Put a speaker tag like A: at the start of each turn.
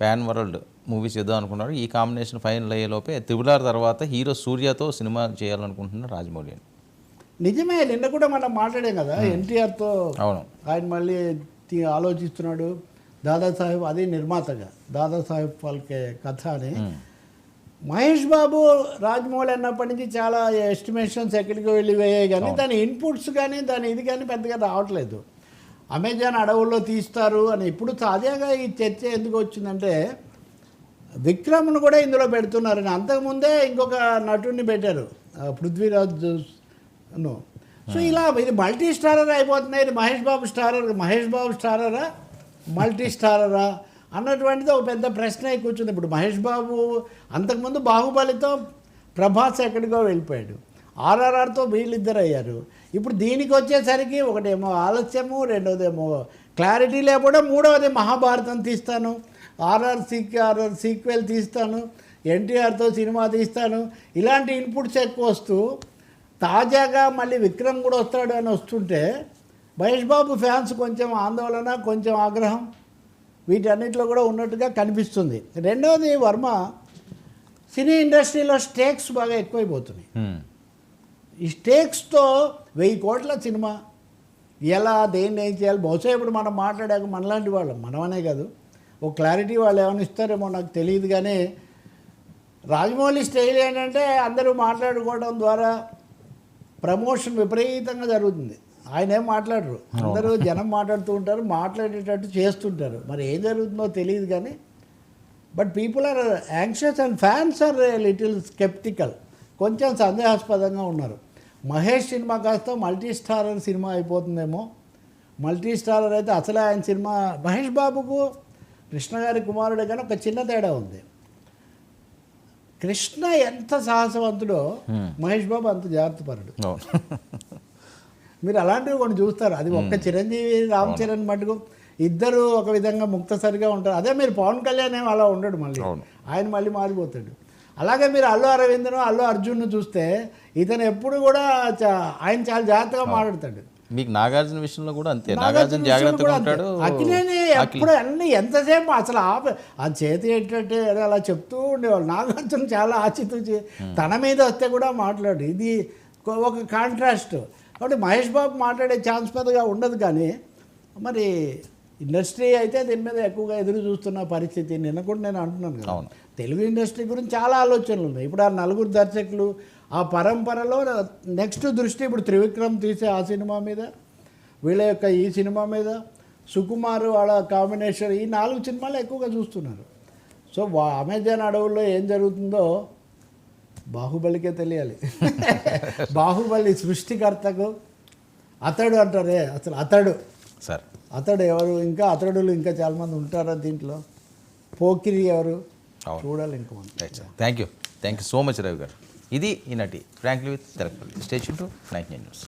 A: Pan world movies చేద్దాం అనుకున్నారు. ఈ కాంబినేషన్ ఫైనల్ అయ్యేలోపే త్రిబులార్ తర్వాత హీరో సూర్యతో సినిమా చేయాలనుకుంటున్నారు రాజమౌళి అని
B: నిజమే నిన్న కూడా మనం మాట్లాడాం కదా ఎన్టీఆర్తో
A: అవును.
B: ఆయన మళ్ళీ ఆలోచిస్తున్నాడు. దాదాసాహెబ్ అది నిర్మాతగా దాదాసాహెబ్ ఫాల్కే కథ అని. మహేష్ బాబు రాజమౌళి అన్నప్పటి నుంచి చాలా ఎస్టిమేషన్స్ ఎక్కడికి వెళ్ళి వేయాయి కానీ దాని ఇన్పుట్స్ కానీ దాని ఇది కానీ పెద్దగా రావట్లేదు. అమెజాన్ అడవుల్లో తీస్తారు అని ఇప్పుడు తాజాగా ఈ చర్చ ఎందుకు వచ్చిందంటే విక్రమ్ను కూడా ఇందులో పెడుతున్నారని. అంతకుముందే ఇంకొక నటుడిని పెట్టారు పృథ్వీరాజ్ను సో ఇలా ఇది మల్టీ స్టారర్ అయిపోతున్నాయి. ఇది మహేష్ బాబు స్టారర్. మహేష్ బాబు స్టారరా? మల్టీ స్టారరా అన్నటువంటిది ఒక పెద్ద ప్రశ్న కూర్చుంది. ఇప్పుడు మహేష్ బాబు అంతకుముందు బాహుబలితో ప్రభాస్ ఎక్కడికో వెళ్ళిపోయాడు. ఆర్ఆర్ఆర్తో వీళ్ళిద్దరు అయ్యారు ఇప్పుడు దీనికి వచ్చేసరికి ఒకటేమో ఆలస్యము రెండోదేమో క్లారిటీ లేకపోవడం మూడవది మహాభారతం తీస్తాను. ఆర్ఆర్ సీక్ ఆర్ఆర్ సీక్వెల్ తీస్తాను. ఎన్టీఆర్తో సినిమా తీస్తాను. ఇలాంటి ఇన్పుట్స్ ఎక్కువ వస్తూ తాజాగా మళ్ళీ విక్రమ్ కూడా వస్తాడు అని వస్తుంటే మహేష్ బాబు ఫ్యాన్స్ కొంచెం ఆందోళన కొంచెం ఆగ్రహం. వీటన్నిటిలో కూడా ఉన్నట్టుగా కనిపిస్తుంది. రెండవది వర్మ సినీ ఇండస్ట్రీలో స్టేక్స్ బాగా ఎక్కువైపోతున్నాయి. ఈ స్టేక్స్తో వెయ్యి కోట్ల సినిమా. ఎలా దేన్ని ఏం చేయాలి? బహుశా ఇప్పుడు మనం మాట్లాడాక మనలాంటి వాళ్ళం. మనమనే కాదు. ఒక క్లారిటీ వాళ్ళు ఏమైనా ఇస్తారేమో నాకు తెలియదు కానీ రాజమౌళి స్టైల్ ఏంటంటే అందరూ మాట్లాడుకోవడం ద్వారా ప్రమోషన్ విపరీతంగా జరుగుతుంది. ఆయన ఏం మాట్లాడరు. అందరూ జనం మాట్లాడుతూ ఉంటారు మాట్లాడేటట్టు చేస్తుంటారు. మరి ఏం జరుగుతుందో తెలియదు కానీ but people are anxious and fans are little sceptical కొంచెం సందేహాస్పదంగా ఉన్నారు. మహేష్ సినిమా కాస్త మల్టీ స్టారర్ సినిమా అయిపోతుందేమో. మల్టీ స్టారర్ అయితే అసలే ఆయన సినిమా మహేష్ బాబుకు కృష్ణ గారి కుమారుడు కానీ ఒక చిన్న తేడా ఉంది. కృష్ణ ఎంత సాహసవంతుడో మహేష్ బాబు అంత జాగ్రత్తపరుడు. మీరు అలాంటివి కొన్ని చూస్తారు. అది ఒక్క చిరంజీవి రామ్ చరణ్ మటుకు ఇద్దరు ఒక విధంగా ముక్తసరిగా ఉంటారు. అదే మీరు పవన్ కళ్యాణ్ ఏమో అలా ఉండడు మళ్ళీ. ఆయన మళ్ళీ మారిపోతాడు. అలాగే మీరు అల్లు అరవింద్ను అల్లు అర్జున్ను చూస్తే ఇతను ఎప్పుడు కూడా చా- ఆయన చాలా జాగ్రత్తగా మాట్లాడతాడు.
A: మీకు నాగార్జున విషయంలో కూడా అంతే.
B: నాగార్జున
A: జాగ్రత్తగా. ఉంటాడు
B: ఎప్పుడు అన్ని ఎంతసేపు అసలు ఆప ఆ చేతి ఏంటంటే అలా చెప్తూ ఉండేవాళ్ళు. నాగార్జున చాలా ఆచితూచి తన మీద వస్తే కూడా మాట్లాడు. ఇది ఒక కాంట్రాస్ట్. కాబట్టి మహేష్ బాబు మాట్లాడే ఛాన్స్ పెద్దగా ఉండదు కానీ మరి ఇండస్ట్రీ అయితే దీని మీద ఎక్కువగా ఎదురు చూస్తున్న పరిస్థితి నిన్న కూడా నేను అంటున్నాను కదా. తెలుగు ఇండస్ట్రీ గురించి చాలా ఆలోచనలు ఉన్నాయి. ఇప్పుడు ఆ నలుగురు దర్శకులు ఆ పరంపరలో నెక్స్ట్ దృష్టి ఇప్పుడు త్రివిక్రమ్ తీసే ఆ సినిమా మీద వీళ్ళ యొక్క ఈ సినిమా మీద సుకుమార్ వాళ్ళ కాంబినేషన్ ఈ నాలుగు సినిమాలు ఎక్కువగా చూస్తున్నారు. సో వా అమెజాన్ అడవుల్లో ఏం జరుగుతుందో బాహుబలికే తెలియాలి. బాహుబలి సృష్టికర్తకు అతడు అంటారే. అసలు అతడు.
A: సార్.
B: అతడు ఎవరు? ఇంకా అతడులు ఇంకా చాలామంది ఉంటారా దీంట్లో? పోకిరి ఎవరు. చూడాలి ఇంకా
A: thank you thank you so much Ravi గారు. ఇది ఈనాటి ఫ్రాంక్లీ విత్ తెరపల్లి స్టేషన్ టు నైన్ న్యూస్